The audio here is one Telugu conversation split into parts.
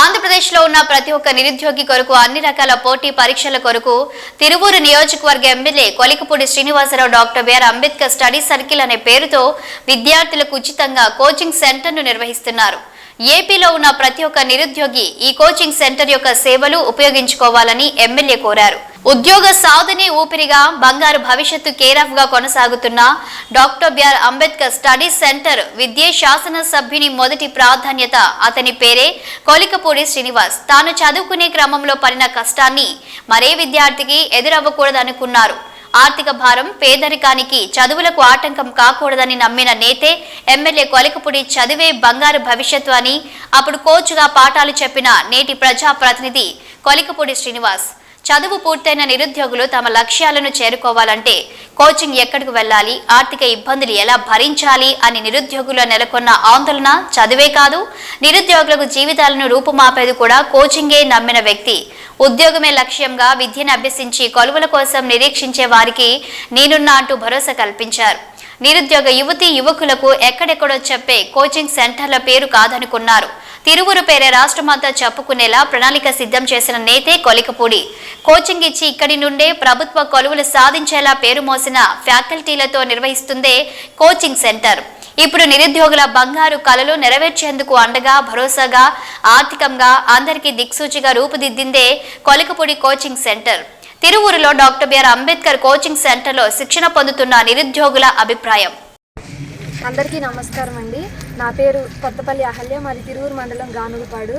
ఆంధ్రప్రదేశ్లో ఉన్న ప్రతి ఒక్క నిరుద్యోగి కొరకు అన్ని రకాల పోటీ పరీక్షల కొరకు తిరువూరు నియోజకవర్గ MLA Kolikapudi Srinivasarao doctor B R Ambedkar study circle అనే పేరుతో విద్యార్థులకు ఉచితంగా కోచింగ్ సెంటర్ను నిర్వహిస్తున్నారు. ఏపీలో ఉన్న ప్రతి ఒక్క నిరుద్యోగి ఈ కోచింగ్ సెంటర్ యొక్క సేవలు ఉపయోగించుకోవాలని ఎమ్మెల్యే కోరారు. ఉద్యోగ సాధనే ఊపిరిగా బంగారు భవిష్యత్తు కేరాఫ్గా కొనసాగుతున్న doctor B R Ambedkar study centre విద్యే శాసన సభ్యుని మొదటి ప్రాధాన్యత. అతని పేరే కోలికపూడి శ్రీనివాస్. తాను చదువుకునే క్రమంలో పడిన కష్టాన్ని మరే విద్యార్థికి ఎదురవ్వకూడదనుకున్నారు. ఆర్థిక భారం పేదరికానికి చదువులకు ఆటంకం కాకూడదని నమ్మిన నేతే ఎమ్మెల్యే కొలికపుడి చదివే బంగారు భవిష్యత్తు అని అప్పుడు కోచ్గా పాఠాలు చెప్పిన నేటి ప్రజాప్రతినిధి కొలికపూడి శ్రీనివాస్. చదువు పూర్తయిన నిరుద్యోగులు తమ లక్ష్యాలను చేరుకోవాలంటే కోచింగ్ ఎక్కడికి వెళ్ళాలి ఆర్థిక ఇబ్బందులు ఎలా భరించాలి అని నిరుద్యోగుల్లో నెలకొన్న ఆందోళన చదువే కాదు నిరుద్యోగులకు జీవితాలను రూపుమాపేది కూడా కోచింగే నమ్మిన వ్యక్తి. ఉద్యోగమే లక్ష్యంగా విద్యను అభ్యసించి కొలువుల కోసం నిరీక్షించే వారికి నేనున్నా అంటూ భరోసా కల్పించారు. నిరుద్యోగ యువతి యువకులకు ఎక్కడెక్కడో చెప్పే కోచింగ్ సెంటర్ల పేరు కాదనుకున్నారు. తిరువురు పేరే రాష్ట్రమంతా చెప్పుకునేలా ప్రణాళిక సిద్ధం చేసిన నేతే కొలికపూడి. కోచింగ్ ఇచ్చి ఇక్కడి నుండే ప్రభుత్వ కొలువులు సాధించేలా పేరు మోసిన ఫ్యాకల్టీలతో నిర్వహిస్తుందే కోచింగ్ సెంటర్. ఇప్పుడు నిరుద్యోగుల బంగారు కలలు నెరవేర్చేందుకు అండగా భరోసాగా ఆర్థికంగా అందరికీ దిక్సూచిగా రూపుదిద్దిందే Kolikapudi coaching centre. తిరువురులో doctor B R Ambedkar coaching సెంటర్లో శిక్షణ పొందుతున్న నిరుద్యోగుల అభిప్రాయం. అందరికీ నమస్కారం అండి. నా పేరు కొత్తపల్లి అహల్య మరి తిరువురు మండలం గానుగుపాడు.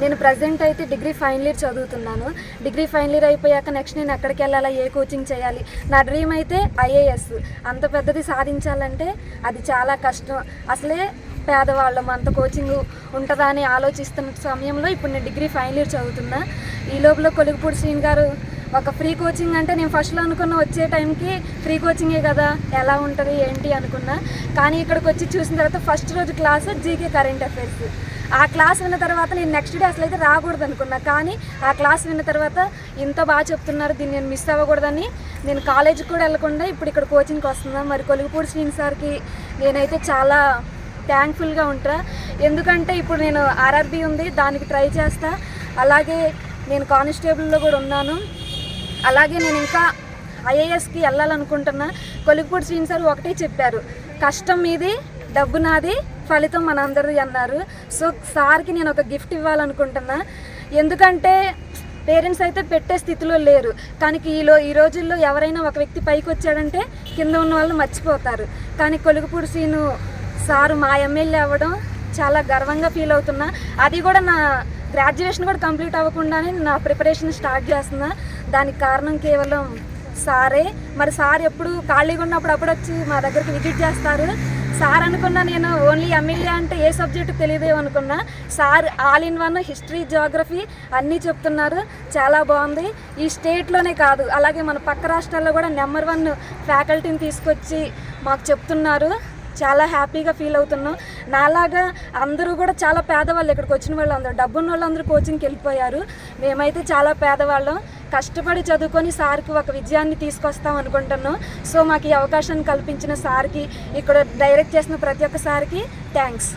నేను ప్రజెంట్ అయితే డిగ్రీ ఫైనల్ ఇయర్ చదువుతున్నాను. డిగ్రీ ఫైనల్ ఇయర్ అయిపోయాక నెక్స్ట్ నేను ఎక్కడికి వెళ్ళాలా ఏ కోచింగ్ చేయాలి? నా డ్రీమ్ అయితే ఐఏఎస్. అంత పెద్దది సాధించాలంటే అది చాలా కష్టం. అసలే పేదవాళ్ళం అంత కోచింగ్ ఉంటుందా అని ఆలోచిస్తున్న సమయంలో ఇప్పుడు నేను డిగ్రీ ఫైనల్ ఇయర్ చదువుతున్నా. ఈ లోపల కొలుగుపూడి శ్రీన్ గారు ఒక ఫ్రీ కోచింగ్ అంటే నేను ఫస్ట్లో అనుకున్న వచ్చే టైంకి ఫ్రీ కోచింగే కదా ఎలా ఉంటుంది ఏంటి అనుకున్నా. కానీ ఇక్కడికి వచ్చి చూసిన తర్వాత ఫస్ట్ రోజు క్లాస్ జీకే కరెంట్ అఫైర్స్ ఆ క్లాస్ విన్న తర్వాత నేను నెక్స్ట్ డే అసలు అయితే రాకూడదు అనుకున్నా. కానీ ఆ క్లాస్ విన్న తర్వాత ఇంత బాగా చెప్తున్నారు దీన్ని నేను మిస్ అవ్వకూడదని. నేను కాలేజీకి కూడా వెళ్ళకుండా ఇప్పుడు ఇక్కడ కోచింగ్కి వస్తుందా మరి కొలుగుపూడి శ్రీని సార్కి నేనైతే చాలా థ్యాంక్ఫుల్గా ఉంటా. ఎందుకంటే ఇప్పుడు నేను ఆర్ఆర్బీ ఉంది దానికి ట్రై చేస్తా. అలాగే నేను కానిస్టేబుల్లో కూడా ఉన్నాను. అలాగే నేను ఇంకా ఐఏఎస్కి వెళ్ళాలనుకుంటున్నా. కొలిక్పూడి శ్రీని సార్ ఒకటే చెప్పారు. కష్టం మీది డబ్బు నాది ఫలితం మనందరిది అన్నారు. సో సార్కి నేను ఒక గిఫ్ట్ ఇవ్వాలనుకుంటున్నా. ఎందుకంటే పేరెంట్స్ అయితే పెట్టే స్థితిలో లేరు. కానీ ఈలో ఈ రోజుల్లో ఎవరైనా ఒక వ్యక్తి పైకి వచ్చాడంటే కింద ఉన్న వాళ్ళు మర్చిపోతారు. కానీ కొలుగుపూడి శ్రీను సారు మా ఎమ్మెల్యే అవ్వడం చాలా గర్వంగా ఫీల్ అవుతున్నా. అది కూడా నా గ్రాడ్యుయేషన్ కూడా కంప్లీట్ అవ్వకుండానే నా ప్రిపరేషన్ స్టార్ట్ చేస్తున్నా. దానికి కారణం కేవలం సారే. మరి సార్ ఎప్పుడు ఖాళీగా ఉన్నప్పుడు అప్పుడు వచ్చి మా దగ్గరికి విజిట్ చేస్తారు. సార్ అనుకున్నా నేను ఓన్లీ ఎమ్మెల్యే అంటే ఏ సబ్జెక్టు తెలియదేమో అనుకున్నా. Sir all in one history geography అన్నీ చెప్తున్నారు. చాలా బాగుంది. ఈ స్టేట్లోనే కాదు అలాగే మన పక్క రాష్ట్రాల్లో కూడా నెంబర్ వన్ ఫ్యాకల్టీని తీసుకొచ్చి మాకు చెప్తున్నారు. చాలా హ్యాపీగా ఫీల్ అవుతున్నాం. నాలాగా అందరూ కూడా చాలా పేదవాళ్ళు ఇక్కడికి వచ్చిన వాళ్ళు అందరూ డబ్బున్న వాళ్ళు అందరూ కోచింగ్కి వెళ్ళిపోయారు. మేమైతే చాలా పేదవాళ్ళం. కష్టపడి చదువుకొని సార్కి ఒక విజయాన్ని తీసుకొస్తాం అనుకుంటున్నాం. సో మాకు ఈ అవకాశాన్ని కల్పించిన సార్కి ఇక్కడ డైరెక్ట్ చేసిన ప్రతి ఒక్క సార్కి థ్యాంక్స్